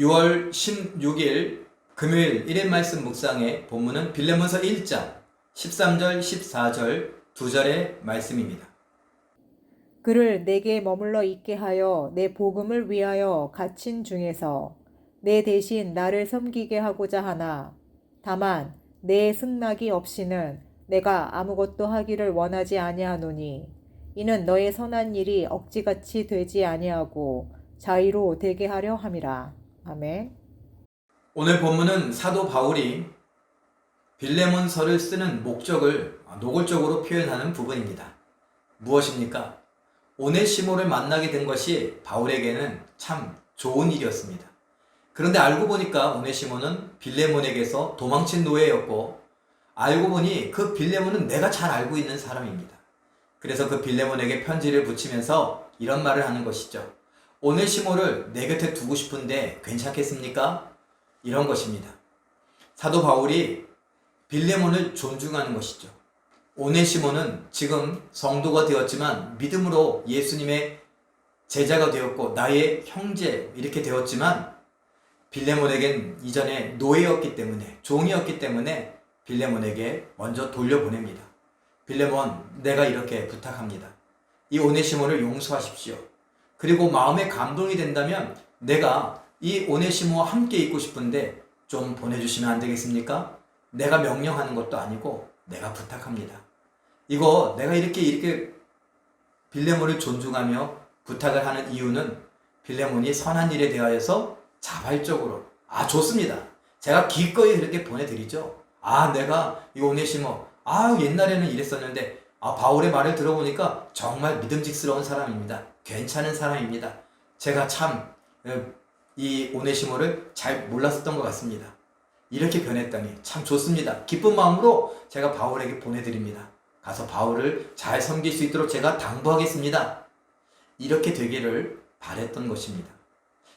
6월 16일 금요일 1일 말씀 묵상의 본문은 빌레몬서 1장 13절 14절 두 절의 말씀입니다. 그를 내게 머물러 있게 하여 내 복음을 위하여 갇힌 중에서 내 대신 나를 섬기게 하고자 하나 다만 내 승낙이 없이는 내가 아무것도 하기를 원하지 아니하노니 이는 너의 선한 일이 억지같이 되지 아니하고 자의로 되게 하려 함이라 아멘. 오늘 본문은 사도 바울이 빌레몬서를 쓰는 목적을 노골적으로 표현하는 부분입니다. 무엇입니까? 오네시모를 만나게 된 것이 바울에게는 참 좋은 일이었습니다. 그런데 알고 보니까 오네시모는 빌레몬에게서 도망친 노예였고 알고 보니 그 빌레몬은 내가 잘 알고 있는 사람입니다. 그래서 그 빌레몬에게 편지를 붙이면서 이런 말을 하는 것이죠. 오네시모를 내 곁에 두고 싶은데 괜찮겠습니까? 이런 것입니다. 사도 바울이 빌레몬을 존중하는 것이죠. 오네시모는 지금 성도가 되었지만 믿음으로 예수님의 제자가 되었고 나의 형제 이렇게 되었지만 빌레몬에겐 이전에 노예였기 때문에 종이었기 때문에 빌레몬에게 먼저 돌려보냅니다. 빌레몬 내가 이렇게 부탁합니다. 이 오네시모를 용서하십시오. 그리고 마음에 감동이 된다면 내가 이 오네시모와 함께 있고 싶은데 좀 보내주시면 안 되겠습니까? 내가 명령하는 것도 아니고 내가 부탁합니다. 이거 내가 이렇게 이렇게 빌레몬을 존중하며 부탁을 하는 이유는 빌레몬이 선한 일에 대하여서 자발적으로 아 좋습니다. 제가 기꺼이 그렇게 보내드리죠. 아 내가 이 오네시모 아 옛날에는 이랬었는데 아 바울의 말을 들어보니까 정말 믿음직스러운 사람입니다. 괜찮은 사람입니다. 제가 참 이 오네시모를 잘 몰랐었던 것 같습니다. 이렇게 변했다니 참 좋습니다. 기쁜 마음으로 제가 바울에게 보내드립니다. 가서 바울을 잘 섬길 수 있도록 제가 당부하겠습니다. 이렇게 되기를 바랬던 것입니다.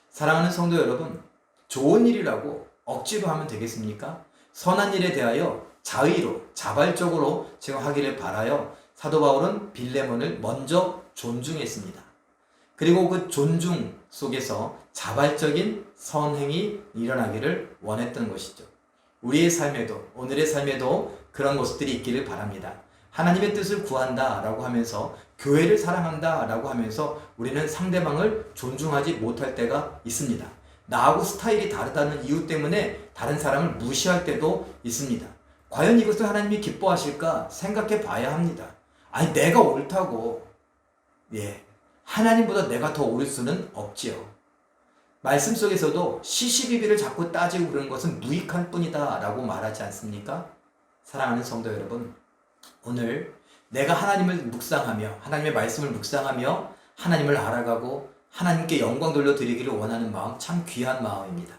사랑하는 성도 여러분, 좋은 일이라고 억지로 하면 되겠습니까? 선한 일에 대하여 자의로, 자발적으로 지금 하기를 바라요. 사도 바울은 빌레몬을 먼저 존중했습니다. 그리고 그 존중 속에서 자발적인 선행이 일어나기를 원했던 것이죠. 우리의 삶에도, 오늘의 삶에도 그런 모습들이 있기를 바랍니다. 하나님의 뜻을 구한다 라고 하면서 교회를 사랑한다 라고 하면서 우리는 상대방을 존중하지 못할 때가 있습니다. 나하고 스타일이 다르다는 이유 때문에 다른 사람을 무시할 때도 있습니다. 과연 이것을 하나님이 기뻐하실까 생각해 봐야 합니다. 아니, 내가 옳다고. 예. 하나님보다 내가 더 옳을 수는 없지요. 말씀 속에서도 시시비비를 자꾸 따지고 그러는 것은 무익할 뿐이다 라고 말하지 않습니까? 사랑하는 성도 여러분, 오늘 내가 하나님을 묵상하며 하나님의 말씀을 묵상하며 하나님을 알아가고 하나님께 영광 돌려드리기를 원하는 마음 참 귀한 마음입니다.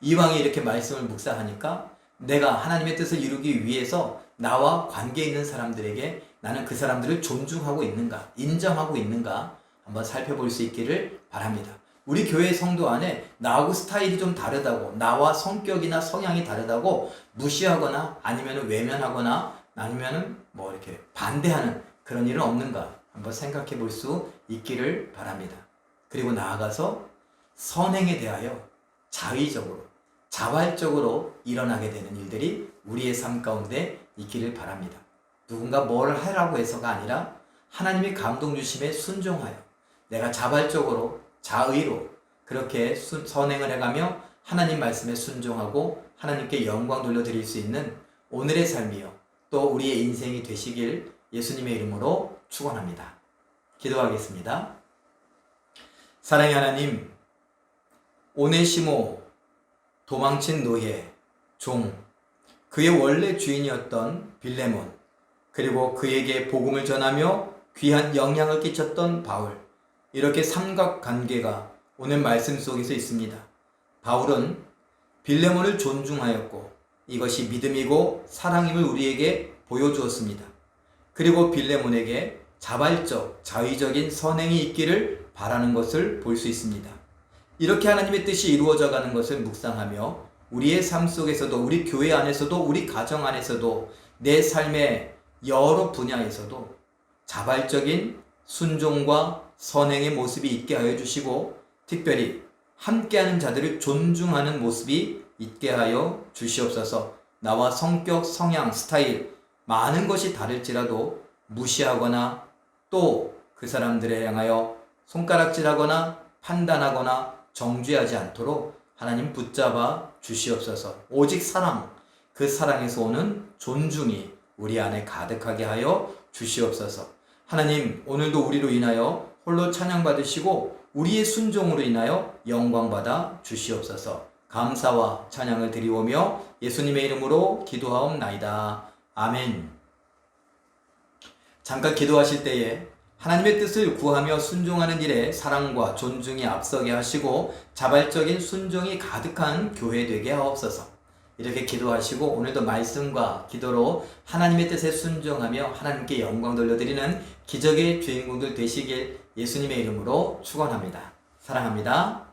이왕에 이렇게 말씀을 묵상하니까 내가 하나님의 뜻을 이루기 위해서 나와 관계 있는 사람들에게 나는 그 사람들을 존중하고 있는가, 인정하고 있는가 한번 살펴볼 수 있기를 바랍니다. 우리 교회 성도 안에 나하고 스타일이 좀 다르다고, 나와 성격이나 성향이 다르다고 무시하거나 아니면 외면하거나 아니면은 뭐 이렇게 반대하는 그런 일은 없는가 한번 생각해 볼 수 있기를 바랍니다. 그리고 나아가서 선행에 대하여 자의적으로, 자발적으로 일어나게 되는 일들이 우리의 삶 가운데 있기를 바랍니다. 누군가 뭘 하라고 해서가 아니라 하나님의 감동 주심에 순종하여 내가 자발적으로 자의로 그렇게 수, 선행을 해가며 하나님 말씀에 순종하고 하나님께 영광 돌려드릴 수 있는 오늘의 삶이요 또 우리의 인생이 되시길 예수님의 이름으로 축원합니다. 기도하겠습니다. 사랑의 하나님, 오네시모 도망친 노예 종 그의 원래 주인이었던 빌레몬 그리고 그에게 복음을 전하며 귀한 영향을 끼쳤던 바울 이렇게 삼각관계가 오늘 말씀 속에서 있습니다. 바울은 빌레몬을 존중하였고 이것이 믿음이고 사랑임을 우리에게 보여주었습니다. 그리고 빌레몬에게 자발적, 자의적인 선행이 있기를 바라는 것을 볼 수 있습니다. 이렇게 하나님의 뜻이 이루어져 가는 것을 묵상하며 우리의 삶 속에서도 우리 교회 안에서도 우리 가정 안에서도 내 삶의 여러 분야에서도 자발적인 순종과 선행의 모습이 있게 하여 주시고 특별히 함께하는 자들을 존중하는 모습이 있게 하여 주시옵소서. 나와 성격, 성향, 스타일 많은 것이 다를지라도 무시하거나 또 그 사람들에 향하여 손가락질하거나 판단하거나 정죄하지 않도록 하나님 붙잡아 주시옵소서. 오직 사랑, 그 사랑에서 오는 존중이 우리 안에 가득하게 하여 주시옵소서. 하나님, 오늘도 우리로 인하여 홀로 찬양받으시고 우리의 순종으로 인하여 영광받아 주시옵소서. 감사와 찬양을 드리오며 예수님의 이름으로 기도하옵나이다. 아멘. 잠깐 기도하실 때에 하나님의 뜻을 구하며 순종하는 일에 사랑과 존중이 앞서게 하시고 자발적인 순종이 가득한 교회 되게 하옵소서. 이렇게 기도하시고 오늘도 말씀과 기도로 하나님의 뜻에 순종하며 하나님께 영광 돌려드리는 기적의 주인공들 되시길 예수님의 이름으로 축원합니다. 사랑합니다.